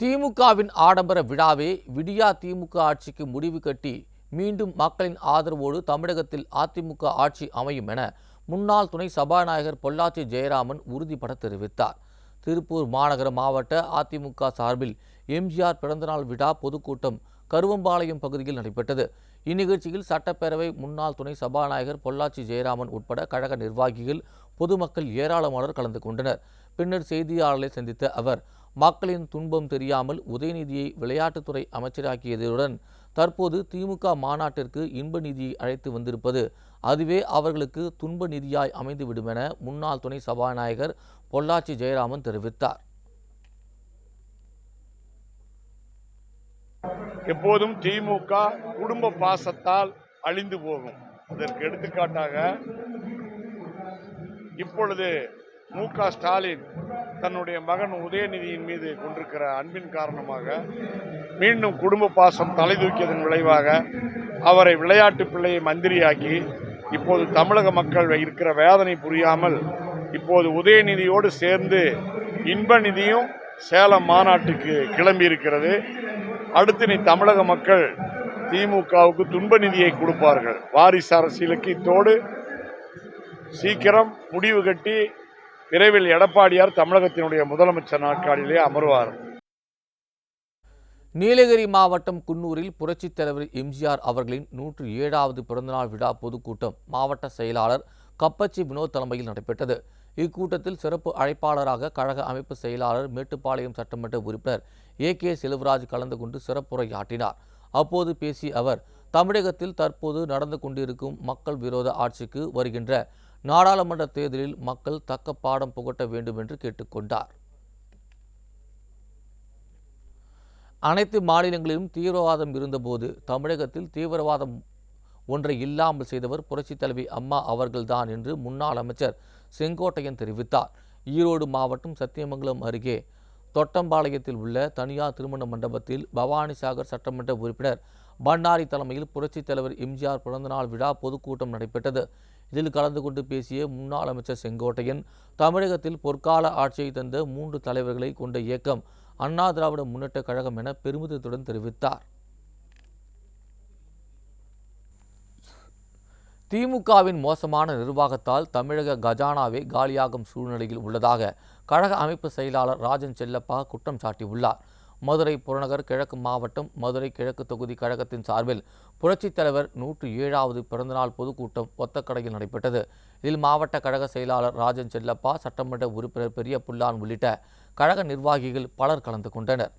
திமுகவின் ஆடம்பர விழாவே விடியா திமுக ஆட்சிக்கு முடிவு கட்டி மீண்டும் மக்களின் ஆதரவோடு தமிழகத்தில் அதிமுக ஆட்சி அமையும் என முன்னாள் துணை சபாநாயகர் பொள்ளாச்சி ஜெயராமன் உறுதிபட தெரிவித்தார். திருப்பூர் மாநகர மாவட்ட அதிமுக சார்பில் எம்ஜிஆர் பிறந்தநாள் விழா பொதுக்கூட்டம் கருவம்பாளையம் பகுதியில் நடைபெற்றது. இந்நிகழ்ச்சியில் சட்டப்பேரவை முன்னாள் துணை சபாநாயகர் பொள்ளாச்சி ஜெயராமன் உட்பட கழக நிர்வாகிகள் பொதுமக்கள் ஏராளமானோர் கலந்து கொண்டனர். பின்னர் செய்தியாளர்களை சந்தித்த அவர் மக்களின் துன்பம் தெரியாமல் உதயநிதியை விளையாட்டுத்துறை அமைச்சராக்கியதுடன் தற்போது திமுக மாநாட்டிற்கு இன்ப நிதியை அழைத்து வந்திருப்பது அதுவே அவர்களுக்கு துன்ப நிதியாய் அமைந்துவிடும் என முன்னாள் துணை சபாநாயகர் பொள்ளாச்சி ஜெயராமன் தெரிவித்தார். எப்போதும் திமுக குடும்ப பாசத்தால் அழிந்து போகும். இதற்கு எடுத்துக்காட்டாக இப்பொழுது மு க ஸ்டாலின் தன்னுடைய மகன் உதயநிதியின் மீது கொண்டிருக்கிற அன்பின் காரணமாக மீண்டும் குடும்ப பாசம் தலை தூக்கியதன் விளைவாக அவரை விளையாட்டு பிள்ளையை மந்திரியாக்கி இப்போது தமிழக மக்கள் இருக்கிற வேதனை புரியாமல் இப்போது உதயநிதியோடு சேர்ந்து இன்ப நிதியும் சேலம் மாநாட்டுக்கு கிளம்பி இருக்கிறது அடுத்து நீ தமிழக மக்கள் திமுகவுக்கு துன்ப நிதியை கொடுப்பார்கள். வாரிசு அரசியலுக்கு இத்தோடு சீக்கிரம் முடிவு கட்டி விரைவில் எடப்பாடியார் தமிழகத்தினுடைய முதலமைச்சர் நாட்காலிலே அமர்வார். நீலகிரி மாவட்டம் குன்னூரில் புரட்சித் தலைவர் எம்ஜிஆர் அவர்களின் நூற்று ஏழாவது பிறந்தநாள் விழா பொதுக்கூட்டம் மாவட்ட செயலாளர் கப்பச்சி வினோத் தலைமையில் நடைபெற்றது. இக்கூட்டத்தில் சிறப்பு அழைப்பாளராக கழக அமைப்பு செயலாளர் மேட்டுப்பாளையம் சட்டமன்ற உறுப்பினர் ஏ. கே. செல்வராஜ் கலந்து கொண்டு சிறப்புரையாற்றினார். அப்போது பேசிய அவர் தமிழகத்தில் தற்போது நடந்து கொண்டிருக்கும் மக்கள் விரோத ஆட்சிக்கு வருகின்ற நாடாளுமன்ற தேர்தலில் மக்கள் தக்க பாடம் புகட்ட வேண்டும் என்று கேட்டுக்கொண்டார். அனைத்து மாநிலங்களிலும் தீவிரவாதம் இருந்தபோது தமிழகத்தில் தீவிரவாதம் ஒன்றை இல்லாமல் செய்தவர் புரட்சித் தலைவி அம்மா அவர்கள்தான் என்று முன்னாள் அமைச்சர் செங்கோட்டையன் தெரிவித்தார். ஈரோடு மாவட்டம் சத்தியமங்கலம் அருகே தொட்டம்பாளையத்தில் உள்ள தனியார் திருமண மண்டபத்தில் பவானிசாகர் சட்டமன்ற உறுப்பினர் பண்டாரி தலைமையில் புரட்சித் தலைவர் எம்ஜிஆர் பிறந்தநாள் விழா பொதுக்கூட்டம் நடைபெற்றது. இதில் கலந்து கொண்டு பேசிய முன்னாள் அமைச்சர் செங்கோட்டையன் தமிழகத்தில் பொற்கால ஆட்சியை தந்த மூன்று தலைவர்களை கொண்ட இயக்கம் அண்ணா திராவிட முன்னேற்ற கழகம் என பெருமிதத்துடன் தெரிவித்தார். திமுகவின் மோசமான நிர்வாகத்தால் தமிழக கஜானாவே காலியாகும் சூழ்நிலையில் உள்ளதாக கழக அமைப்பு செயலாளர் ராஜன் செல்லப்பா குற்றம் சாட்டியுள்ளார். மதுரை புறநகர் கிழக்கு மாவட்டம் மதுரை கிழக்கு தொகுதி கழகத்தின் சார்பில் புரட்சித் தலைவர் நூற்று ஏழாவது பிறந்தநாள் பொதுக்கூட்டம் ஒத்தக்கடையில் நடைபெற்றது. இதில் மாவட்ட கழக செயலாளர் ராஜன் செல்லப்பா சட்டமன்ற உறுப்பினர் பெரிய புல்லான் உள்ளிட்ட கழக நிர்வாகிகள் பலர் கலந்து கொண்டனர்.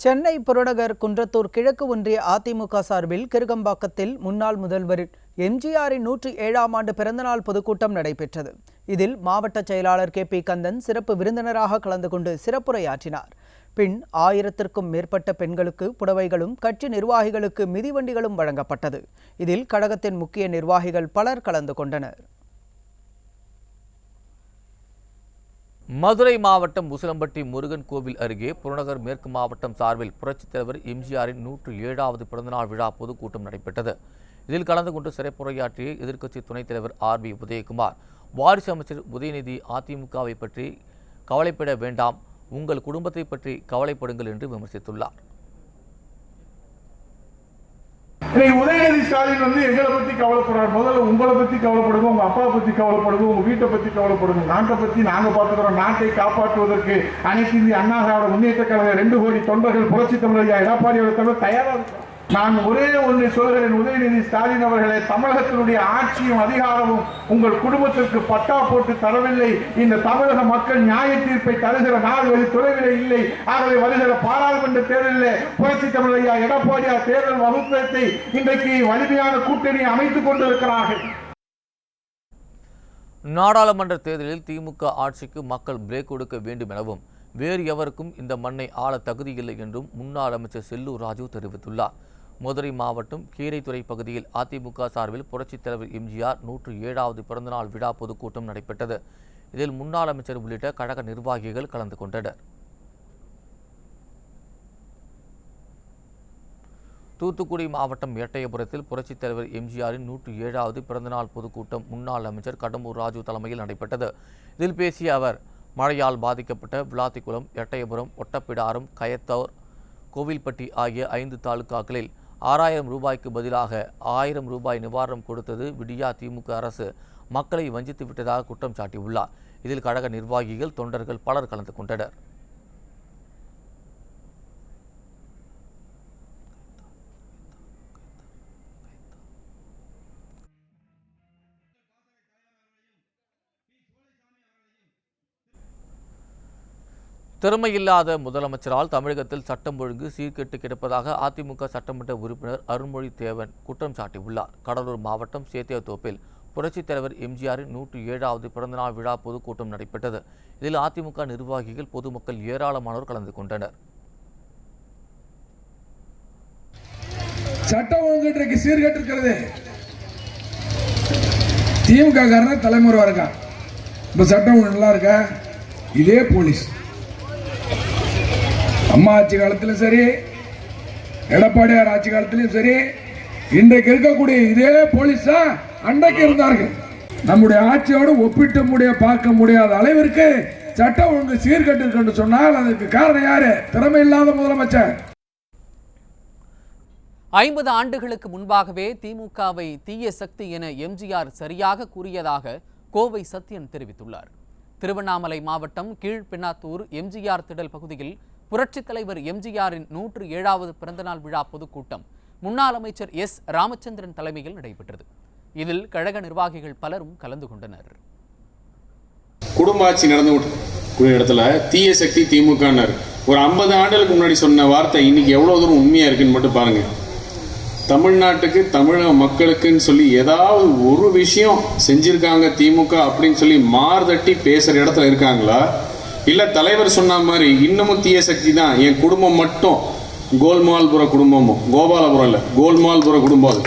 சென்னை புறநகர் குன்றத்தூர் கிழக்கு ஒன்றிய அதிமுக சார்பில் கிருகம்பாக்கத்தில் முன்னாள் முதல்வர் எம்ஜிஆரின் நூற்றி ஏழாம் ஆண்டு பிறந்தநாள் பொதுக்கூட்டம் நடைபெற்றது. இதில் மாவட்ட செயலாளர் கே பி கந்தன் சிறப்பு விருந்தினராக கலந்து கொண்டு சிறப்புரையாற்றினார். பின் ஆயிரத்திற்கும் மேற்பட்ட பெண்களுக்கு புடவைகளும் கட்சி நிர்வாகிகளுக்கு மிதிவண்டிகளும் வழங்கப்பட்டது. இதில் கழகத்தின் முக்கிய நிர்வாகிகள் பலர் கலந்து கொண்டனர். மதுரை மாவட்டம் உசிலம்பட்டி முருகன் கோவில் அருகே புறநகர் மேற்கு மாவட்டம் சார்பில் புரட்சித் தலைவர் எம்ஜிஆரின் நூற்று ஏழாவது பிறந்தநாள் விழா பொதுக்கூட்டம் நடைபெற்றது. இதில் கலந்து கொண்டு சிறப்புரையாற்றிய எதிர்க்கட்சி துணைத் தலைவர் ஆர் பி உதயகுமார் வாரிசு அமைச்சர் உதயநிதி அதிமுகவை பற்றி கவலைப்பட வேண்டாம் உங்கள் குடும்பத்தை பற்றி கவலைப்படுங்கள் என்று விமர்சித்துள்ளார். இன்னைக்கு உதயநிதி ஸ்டாலின் வந்து எங்களை பத்தி கவலைப்படுறாரு. முதல்ல உங்களை பத்தி கவலைப்படுங்க உங்க அப்பா பத்தி கவலைப்படுங்க உங்க வீட்டை பத்தி கவலைப்படுங்க. நாட்டை பத்தி நாங்க பாத்துக்கிறோம் நாட்டை காப்பாற்றுவதற்கு அனைத்து இந்திய அண்ணா திராவிட முன்னேற்ற கழக ரெண்டு கோடி தொண்டர்கள் புரட்சி தமிழர் எடப்பாடி அவர்கள் தயாராக நான் ஒரே ஒன்று சொல்கிறேன் உதயநிதி ஸ்டாலின் அவர்களே தமிழகத்தினுடைய ஆட்சியும் அதிகாரமும் உங்கள் குடும்பத்திற்கு பட்டா போட்டு தரவில்லை. இந்த தமிழக மக்கள் நியாய தீர்ப்பை தருகிற நாள் வெகு தொலைவிலே இல்லை. ஆகவே வருகிற பாராளுமன்ற தேர்தலில் புரட்சி தமிழையா எடப்பாடியார் தேர்தல் வகுப்பத்தை இன்றைக்கு வலிமையான கூட்டணி அமைத்துக் கொண்டிருக்கிறார்கள். நாடாளுமன்ற தேர்தலில் திமுக ஆட்சிக்கு மக்கள் பிரேக் கொடுக்க வேண்டும் எனவும் வேறு எவருக்கும் இந்த மண்ணை ஆள தகுதியில்லை என்றும் முன்னாள் அமைச்சர் செல்லூர் ராஜு தெரிவித்துள்ளார். மதுரை மாவட்டம் கீரைத்துறை பகுதியில் அதிமுக சார்பில் புரட்சித் தலைவர் எம்ஜிஆர் நூற்று ஏழாவது பிறந்தநாள் விழா பொதுக்கூட்டம் நடைபெற்றது. இதில் முன்னாள் அமைச்சர் உள்ளிட்ட கழக நிர்வாகிகள் கலந்து கொண்டனர். தூத்துக்குடி மாவட்டம் எட்டயபுரத்தில் புரட்சித் தலைவர் எம்ஜிஆரின் நூற்று ஏழாவது பிறந்தநாள் பொதுக்கூட்டம் முன்னாள் அமைச்சர் கடம்பூர் ராஜு தலைமையில் நடைபெற்றது. இதில் பேசிய அவர் மழையால் பாதிக்கப்பட்ட விளாத்திக்குளம் எட்டயபுரம் ஒட்டப்பிடாரம் கயத்தோர் கோவில்பட்டி ஆகிய ஐந்து தாலுகாக்களில் ஆறாயிரம் ரூபாய்க்கு பதிலாக ஆயிரம் ரூபாய் நிவாரணம் கொடுத்தது விடியா திமுக அரசு. மக்களை வஞ்சித்து விட்டதாக குற்றம் சாட்டியுள்ளார். இதில் கழக நிர்வாகிகள் தொண்டர்கள் பலர் கலந்து கொண்டனர். திறமையில்லாத முதலமைச்சரால் தமிழகத்தில் சட்டம் ஒழுங்கு சீர்கெட்டு கிடப்பதாக அதிமுக சட்டமன்ற உறுப்பினர் அருண்மொழி தேவன் குற்றம் சாட்டியுள்ளார். கடலூர் மாவட்டம் சேத்தியாத்தோப்பில் புரட்சித் தலைவர் எம்ஜிஆரின் நூற்றி ஏழாவது பிறந்தநாள் விழா பொதுக்கூட்டம் நடைபெற்றது. இதில் அதிமுக நிர்வாகிகள் பொதுமக்கள் ஏராளமானோர் கலந்து கொண்டனர். சட்டம் ஒழுங்கு சீர்கெட்டு இருக்கிறது. திமுக தலைமுறை இருக்கா? இப்ப சட்டம் ஒழுங்கு நல்லா இருக்கா? இதே போலீஸ். அம்மா ஆட்சி காலத்திலும் சரி எடப்பாடியார் ஆட்சி காலத்திலும் சரி இன்றைக்கு இருக்கக்கூடிய இதே போலீஸ் தான் அன்றைக்கு இருந்தார்கள். நம்முடைய ஆட்சியோடு ஒப்பிட்ட முடிய பார்க்க முடியாத அளவிற்கு சட்டம் ஒழுங்கு சீர்கெட்டு இருக்குன்னு சொன்னால் அதுக்கு காரணம் யாரு? திறமை இல்லாத முதலமைச்சர். ஐம்பது ஆண்டுகளுக்கு முன்பாகவே திமுகவை தீய சக்தி என எம்ஜிஆர் சரியாக கூறியதாக கோவை சத்யன் தெரிவித்துள்ளார். திருவண்ணாமலை மாவட்டம் கீழ்பெண்ணாத்தூர் எம்ஜிஆர் திடல் பகுதியில் புரட்சித் தலைவர் எம்ஜிஆரின் நூற்று ஏழாவது பிறந்தநாள் விழா பொதுக்கூட்டம் முன்னாள் அமைச்சர் எஸ். ராமச்சந்திரன் தலைமையில் நடைபெற்றது. இதில் கழக நிர்வாகிகள் பலரும் கலந்து கொண்டனர். குடும்ப ஆட்சி நடந்து இடத்துல தீய சக்தி திமுகனர் ஒரு ஐம்பது ஆண்டுகளுக்கு முன்னாடி சொன்ன வார்த்தை இன்னைக்கு எவ்வளவு தூரம் உண்மையா இருக்குன்னு மட்டும் பாருங்க. தமிழ்நாட்டுக்கு தமிழக மக்களுக்குன்னு சொல்லி ஏதாவது ஒரு விஷயம் செஞ்சிருக்காங்க திமுக அப்படின்னு சொல்லி மார்தட்டி பேசுற இடத்துல இருக்காங்களா? இல்லை தலைவர் சொன்ன மாதிரி இன்னமும் தீய சக்தி தான். என் குடும்பம் மட்டும் கோல்மால்புர குடும்பமும் கோபாலபுரம் இல்லை கோல்மால்புர குடும்பம் அது.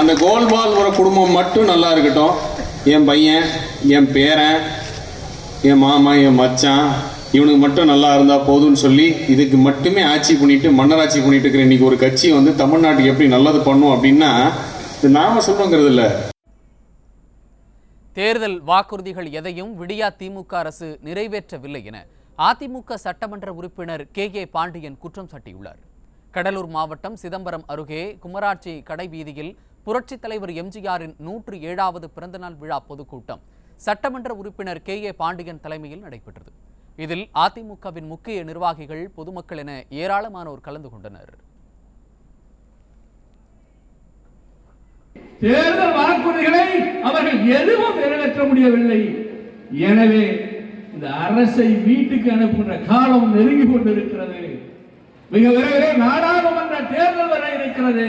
அந்த கோல்மால்புர குடும்பம் மட்டும் நல்லா இருக்கட்டும். என் பையன் என் பேரன் என் மாமா என் மச்சான் இவனுக்கு மட்டும் நல்லா இருந்தால் போதும்னு சொல்லி இதுக்கு மட்டுமே ஆட்சி பண்ணிட்டு மன்னராட்சி பண்ணிட்டு இருக்கிற இன்னைக்கு ஒரு கட்சி வந்து தமிழ்நாட்டுக்கு எப்படி நல்லது பண்ணும் அப்படின்னா இது நாம சொல்லுங்கிறது இல்லை. தேர்தல் வாக்குறுதிகள் எதையும் விடியா திமுக அரசு நிறைவேற்றவில்லை என அதிமுக சட்டமன்ற உறுப்பினர் கே ஏ பாண்டியன் குற்றம் சாட்டியுள்ளார். கடலூர் மாவட்டம் சிதம்பரம் அருகே குமராட்சி கடை வீதியில் புரட்சித் தலைவர் எம்ஜிஆரின் நூற்று ஏழாவது பிறந்தநாள் விழா பொதுக்கூட்டம் சட்டமன்ற உறுப்பினர் கே ஏ பாண்டியன் தலைமையில் நடைபெற்றது. இதில் அதிமுகவின் முக்கிய நிர்வாகிகள் பொதுமக்கள் என ஏராளமானோர் கலந்து கொண்டனர். வாக்குறுதிகளை அவர்கள் எதுவும் நிறைவேற்ற முடியவில்லை. எனவே இந்த அரசை வீட்டுக்கு அனுப்புகின்ற காலம் நெருங்கி கொண்டிருக்கிறது. மிக விரைவில் நாடாளுமன்ற தேர்தல் வர இருக்கிறது.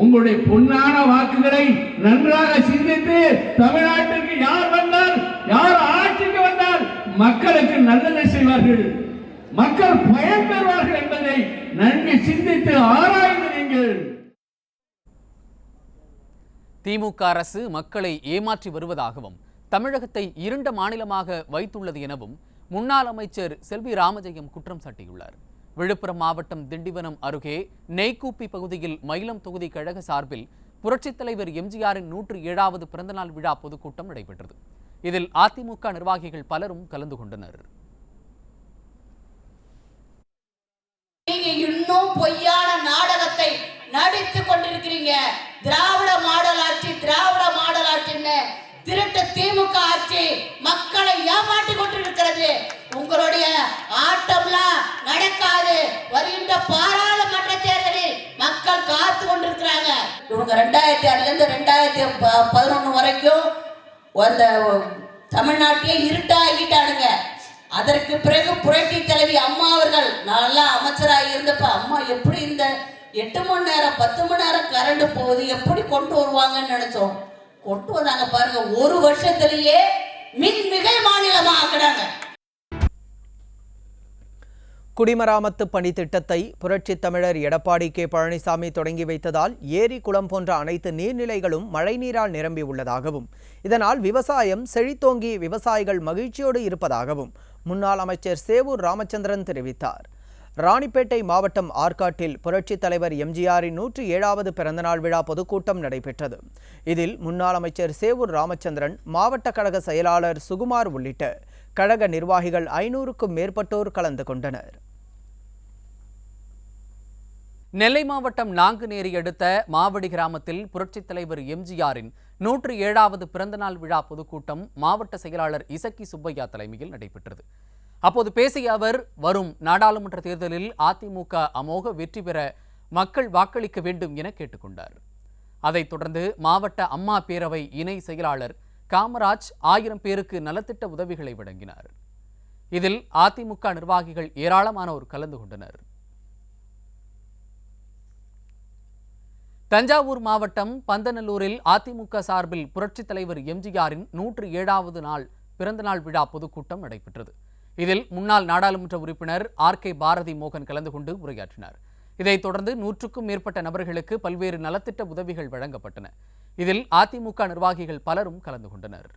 உங்களுடைய பொன்னான வாக்குகளை நன்றாக சிந்தித்து தமிழ்நாட்டிற்கு யார் வந்தால் யார் ஆட்சிக்கு வந்தால் மக்களுக்கு நல்லதை செய்வார்கள். மக்கள் பயன் பெறுவார்கள் என்பதை நன்கு சிந்தித்து ஆராய்ந்து நீங்கள். திமுக அரசு மக்களை ஏமாற்றி வருவதாகவும் தமிழகத்தை இருண்ட மாநிலமாக வைத்துள்ளது எனவும் முன்னாள் அமைச்சர் செல்வி ராமஜெயம் குற்றம் சாட்டியுள்ளார். விழுப்புரம் மாவட்டம் திண்டிவனம் அருகே நெய்க்கூப்பி பகுதியில் மயிலம் தொகுதி கழக சார்பில் புரட்சித் தலைவர் எம்ஜிஆரின் நூற்று ஏழாவது பிறந்தநாள் விழா பொதுக்கூட்டம் நடைபெற்றது. இதில் அதிமுக நிர்வாகிகள் பலரும் கலந்து கொண்டனர். நீங்க இன்னும் பொய்யான நாடகத்தை நடித்து கொண்டிருக்கிறீங்க. திராவிட மாடல் ஆட்சி திராவிட மாடல் ஆட்சின்னு திருட்டு திமுக ஆட்சி மக்களை ஏமாற்றி கொண்டிருக்கிறது. உங்களுடைய ஆட்டம்லாம் நடக்காது. வருகின்ற பாராளுமன்ற தேர்தலில் மக்கள் காத்து கொண்டிருக்கிறாங்க. இவங்க ரெண்டாயிரத்தி ஆறுல இருந்து ரெண்டாயிரத்தி ப- பதினொன்னு வரைக்கும் அந்த தமிழ்நாட்டையே இருட்டாகிட்டானுங்க அதற்கு பிறகு புரட்சி தலைவி அம்மா அவர்கள் நல்லா அமைச்சராக இருந்தப்ப அம்மா எப்படி இந்த எட்டு மணி நேரம் பத்து மணி நேரம் கரண்ட் போகுது. எப்படி கொண்டு வருவாங்கன்னு நினைச்சோம். கொண்டு வந்தாங்க பாருங்க ஒரு வருஷத்திலேயே மின் மிகை மாநிலமா ஆக்குறாங்க குடிமராமத்து பணி திட்டத்தை புரட்சி தமிழர் எடப்பாடி கே. பழனிசாமி தொடங்கி வைத்ததால் ஏரி குளம் போன்ற அனைத்து நீர்நிலைகளும் மழைநீரால் நிரம்பி உள்ளதாகவும் இதனால் விவசாயம் செழித்தோங்கி விவசாயிகள் மகிழ்ச்சியோடு இருப்பதாகவும் முன்னாள் அமைச்சர் சேவூர் ராமச்சந்திரன் தெரிவித்தார். ராணிப்பேட்டை மாவட்டம் ஆற்காட்டில் புரட்சித் தலைவர் எம்ஜிஆரின் நூற்றி ஏழாவது பிறந்தநாள் விழா பொதுக்கூட்டம் நடைபெற்றது. இதில் முன்னாள் அமைச்சர் சேவூர் ராமச்சந்திரன் மாவட்ட கழக செயலாளர் சுகுமார் உள்ளிட்ட கழக நிர்வாகிகள் ஐநூறுக்கும் மேற்பட்டோர் கலந்து கொண்டனர். நெல்லை மாவட்டம் நாங்குநேரி அடுத்த மாவடி கிராமத்தில் புரட்சித் தலைவர் எம்ஜிஆரின் நூற்று ஏழாவது பிறந்தநாள் விழா பொதுக்கூட்டம் மாவட்ட செயலாளர் இசக்கி சுப்பையா தலைமையில் நடைபெற்றது. அப்போது பேசிய அவர் வரும் நாடாளுமன்ற தேர்தலில் அதிமுக அமோக வெற்றி பெற மக்கள் வாக்களிக்க வேண்டும் என கேட்டுக்கொண்டார். அதைத் தொடர்ந்து மாவட்ட அம்மா பேரவை இணை செயலாளர் காமராஜ் ஆயிரம் பேருக்கு நலத்திட்ட உதவிகளை வழங்கினார். இதில் அதிமுக நிர்வாகிகள் ஏராளமானோர் கலந்து கொண்டனர். தஞ்சாவூர் மாவட்டம் பந்தநல்லூரில் அதிமுக சார்பில் புரட்சித் தலைவர் எம்ஜிஆரின் நூற்று ஏழாவது நாள் பிறந்தநாள் விழா பொதுக்கூட்டம் நடைபெற்றது. இதில் முன்னாள் நாடாளுமன்ற உறுப்பினர் ஆர் கே பாரதி மோகன் கலந்து கொண்டு உரையாற்றினார். இதைத் தொடர்ந்து நூற்றுக்கும் மேற்பட்ட நபர்களுக்கு பல்வேறு நலத்திட்ட உதவிகள் வழங்கப்பட்டன. இதில் அதிமுக நிர்வாகிகள் பலரும் கலந்து கொண்டனர்.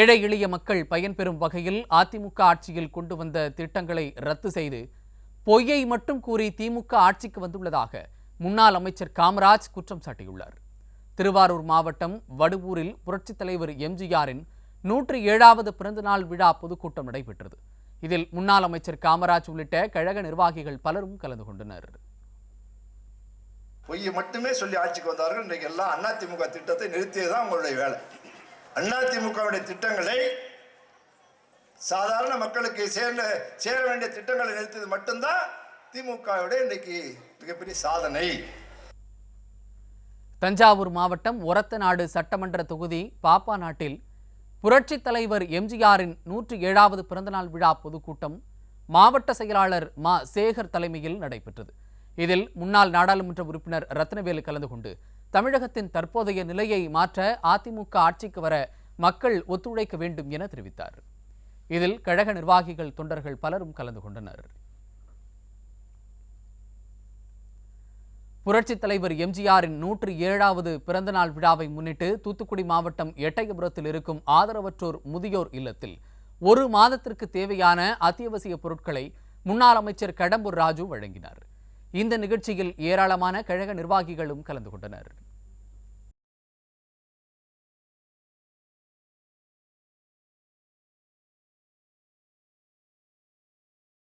ஏழை எளிய மக்கள் பயன்பெறும் வகையில் அதிமுக ஆட்சியில் கொண்டு வந்த திட்டங்களை ரத்து செய்து பொய்யை மட்டும் கூறி திமுக ஆட்சிக்கு வந்துள்ளதாக முன்னாள் அமைச்சர் காமராஜ் குற்றம் சாட்டியுள்ளார். திருவாரூர் மாவட்டம் வடுவூரில் புரட்சித் தலைவர் எம்ஜிஆரின் நூற்றி ஏழாவது பிறந்தநாள் விழா பொதுக்கூட்டம் நடைபெற்றது. இதில் முன்னாள் அமைச்சர் காமராஜ் உள்ளிட்ட கழக நிர்வாகிகள் பலரும் கலந்து கொண்டனர். பொய்யை மட்டுமே சொல்லி ஆட்சிக்கு வந்தார்கள். இன்றைக்கு எல்லாம் அதிமுக திட்டத்தை நிறுத்தியதுதான் உங்களுடைய வேலை. அதிமுகவுடைய திட்டங்களை சாதாரண மக்களுக்கு சேர்ந்த சேர வேண்டிய திட்டங்களை நிறுத்தியது மட்டும்தான் திமுகவுடைய இன்றைக்கு மிகப்பெரிய சாதனை. தஞ்சாவூர் மாவட்டம் ஒரத்தநாடு சட்டமன்ற தொகுதி பாப்பா நாட்டில் புரட்சித் தலைவர் எம்ஜிஆரின் நூற்றி ஏழாவது பிறந்தநாள் விழா பொதுக்கூட்டம் மாவட்ட செயலாளர் மா சேகர் தலைமையில் நடைபெற்றது. இதில் முன்னாள் நாடாளுமன்ற உறுப்பினர் ரத்னவேலு கலந்து கொண்டு தமிழகத்தின் தற்போதைய நிலையை மாற்ற அதிமுக ஆட்சிக்கு வர மக்கள் ஒத்துழைக்க வேண்டும் என தெரிவித்தார். இதில் கழக நிர்வாகிகள் தொண்டர்கள் பலரும் கலந்து கொண்டனர். புரட்சித் தலைவர் எம்ஜிஆரின் நூற்று ஏழாவது பிறந்தநாள் விழாவை முன்னிட்டு தூத்துக்குடி மாவட்டம் எட்டயபுரத்தில் இருக்கும் ஆதரவற்றோர் முதியோர் இல்லத்தில் ஒரு மாதத்திற்கு தேவையான அத்தியாவசிய பொருட்களை முன்னாள் அமைச்சர் கடம்பூர் ராஜு வழங்கினார். இந்த நிகழ்ச்சியில் ஏராளமான கழக நிர்வாகிகளும் கலந்து கொண்டனர்.